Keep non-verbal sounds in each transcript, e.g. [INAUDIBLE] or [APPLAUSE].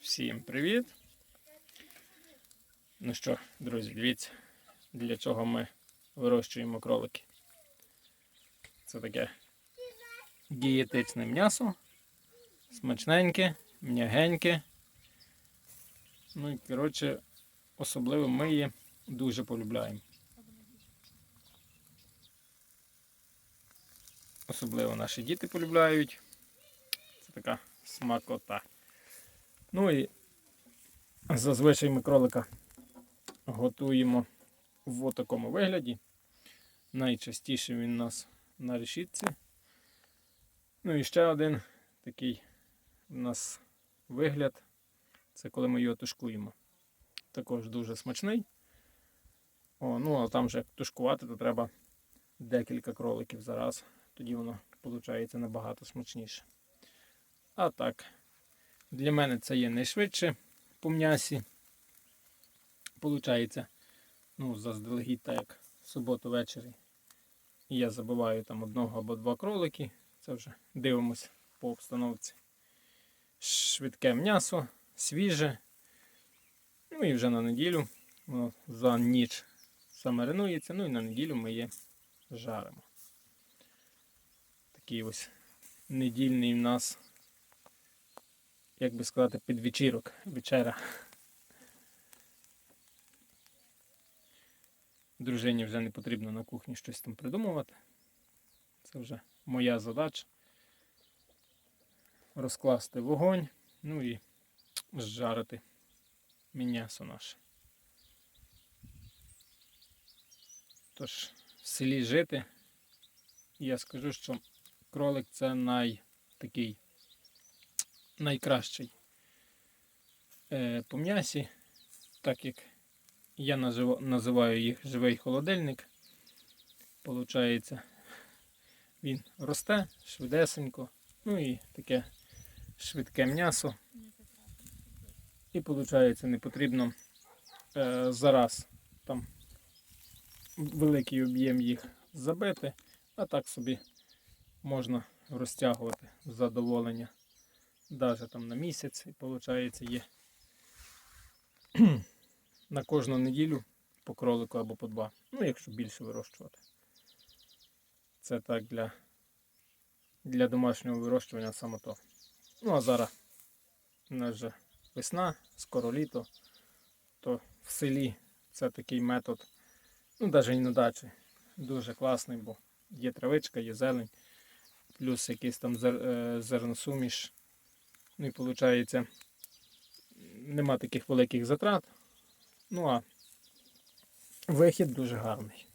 Всім привіт! Ну що, друзі, дивіться, для чого ми вирощуємо кролики. Це таке дієтичне м'ясо, смачненьке, м'ягеньке. Ну і коротше, особливо ми її дуже полюбляємо. Особливо наші діти полюбляють. Це така смакота. Ну і зазвичай ми кролика готуємо в такому вигляді. Найчастіше він у нас на решітці. Ну і ще один такий у нас вигляд. Це коли ми його тушкуємо. Також дуже смачний. О, ну а там вже тушкувати, то треба декілька кроликів за раз. Тоді воно виходить набагато смачніше. А так, для мене це є найшвидше по м'ясі. Получається, ну, заздалегідь, так як в суботу ввечері. Я забиваю там одного або два кролики. Це вже дивимося по обстановці. Швидке м'ясо, свіже. Ну і вже на неділю воно за ніч замаринується. Ну і на неділю ми її жаримо. Такий ось недільний в нас як би сказати, підвечірок, вечера. Дружині вже не потрібно на кухні щось там придумувати. Це вже моя задача. Розкласти вогонь, ну і зжарити м'ясо наше. Тож, в селі жити, я скажу, що кролик це най такий найкращий е, по м'ясі, так як я називаю їх живий холодильник. Получається, він росте швидесенько, ну і таке швидке м'ясо. І виходить, не потрібно е, зараз там великий об'єм їх забити, а так собі можна розтягувати задоволення навіть там на місяць, і виходить є [CLEARS THROAT] на кожну неділю по кролику або по два. Ну, якщо більше вирощувати. Це так для, для домашнього вирощування саме то. Ну а зараз у нас вже весна, скоро літо, то в селі це такий метод, ну навіть і на дачі, дуже класний, бо є травичка, є зелень, плюс якийсь там зер, е, зерносуміш. Ну і виходить, нема таких великих затрат. Ну а вихід дуже гарний.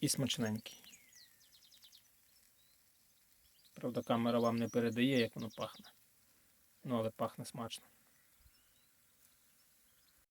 І смачненький. Правда, камера вам не передає, як воно пахне. Ну, але пахне смачно.